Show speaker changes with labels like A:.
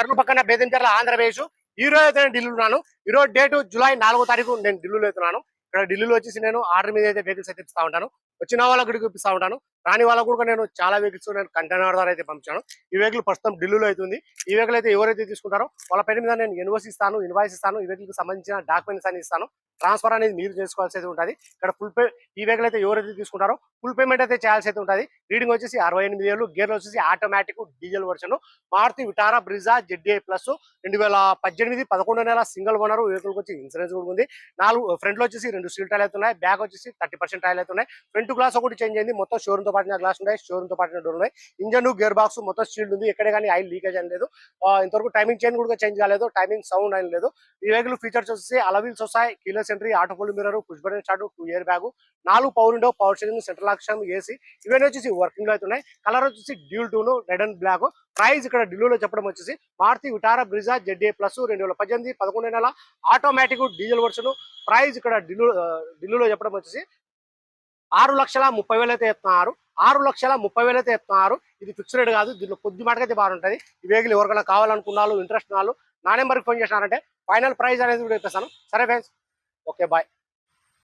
A: కర్నూలు పక్కన బేదంచర్ల ఆంధ్రప్రదేశ్ ఈ రోజు అయితే నేను ఢిల్లీలో ఉన్నాను. ఈ రోజు డేటు జూలై నాలుగో తారీఖు నేను ఢిల్లీలో అవుతున్నాను ఇక్కడ ఢిల్లీలో వచ్చేసి నేను ఆర్డర్ మీద అయితే వెహికల్స్ అయితే ఇస్తా ఉంటాను. వచ్చిన వాళ్ళకి కూడా ఇప్పిస్తా ఉంటాను. రాని వాళ్ళకు కూడా నేను చాలా వెహికల్స్ నేను కంటైనర్ ద్వారా అయితే పంపించాను. ఈ వెహికల్ ప్రస్తుతం ఢిల్లీలో అవుతుంది ఈ వెహికల్ అయితే ఎవరైతే తీసుకుంటారో వాళ్ళ పేరు మీద నేను ఇన్వాయిస్ ఇస్తాను ఇన్వాయిస్ ఇస్తాను. ఈ వెహికల్ సంబంధించిన డాక్యుమెంట్స్ అని ఇస్తాను. ట్రాన్స్ఫర్ అనేది మీరు చేసుకోవాల్సి అయితే ఉంటుంది. ఇక్కడ ఫుల్ పే ఈ వెహికల్ అయితే ఎవరైతే తీసుకుంటారో ఫుల్ పేమెంట్ అయితే చేయాల్సి అయితే ఉంటుంది. రీడింగ్ వచ్చేసి అరవై ఎనిమిది వేలు గేర్లు వచ్చేసి automatic diesel version Maruti Vitara Brezza ZDI plus రెండు వేల పద్దెనిమిది పదకొండు నెల సింగిల్ ఓనర్ వెహికల్కి వచ్చి ఇన్సూరెన్స్ కూడా ఉంది. నాలుగు ఫ్రంట్లో వచ్చేసి రెండు స్టీల్ టైల్ అవుతున్నాయి బ్యాక్ వచ్చేసి థర్టీ పర్సెంట్ టైల్ అవుతున్నాయి ఫ్రంట్ గ్లాస్ ఒకటి చేంజ్ అయింది. మొత్తం షోరూమ్తో పాటిన గ్లాస్ ఉన్నాయి. షోరూమ్తో పాటిన డోర్ ఉన్నాయి. ఇంజన్ గేర్ బాక్స్ మొత్తం స్టీల్ ఉంది. ఎక్కడ కానీ ఆయిల్ లీకేజ్ అని లేదు. ఇంతవరకు టైమింగ్ చైన్ కూడా చేంజ్ కాలేదు. టైమింగ్ సౌండ్ అని లేదు. ఈ వెహికల్ ఫీచర్స్ వచ్చేసి అలవీల్స్ వస్తాయి. Keyless entry auto fold mirror push button start two air bag నాలుగు power window power steering central action AC. ఇవన్నీ వచ్చేసి వర్కింగ్లో అవుతున్నాయి. కలర్ వచ్చేసి dual tone red and black price ఇక్కడ ఢిల్లీలో చెప్పడం వచ్చేసి Maruti Vitara Brezza ZA plus రెండు వేల పద్దెనిమిది పదకొండు నెల ఆటోమేటిక్ డీజిల్ వర్షన్ ప్రైస్ ఇక్కడ ఢిల్లీ ఢిల్లీలో చెప్పడం వచ్చేసి ఆరు లక్షల ముప్పై వేలు అయితే ఎత్తున్నారు. ఆరు లక్షల ముప్పై వేలు అయితే ఎత్తున్నారు. ఇది ఫిక్స్ రేట్ కాదు దీంట్లో కొద్ది మాటకైతే బాగుంటుంది ఈ వెహికల్ ఎవరికైనా కావాలనుకున్నారు ఇంట్రెస్ట్ ఉన్నారు నా నెంబర్కి ఫోన్ చేసినారంటే ఫైనల్ ప్రైస్ అనేది కూడా చెప్పేస్తాను సరే ఫ్రెండ్స్ Okay, bye.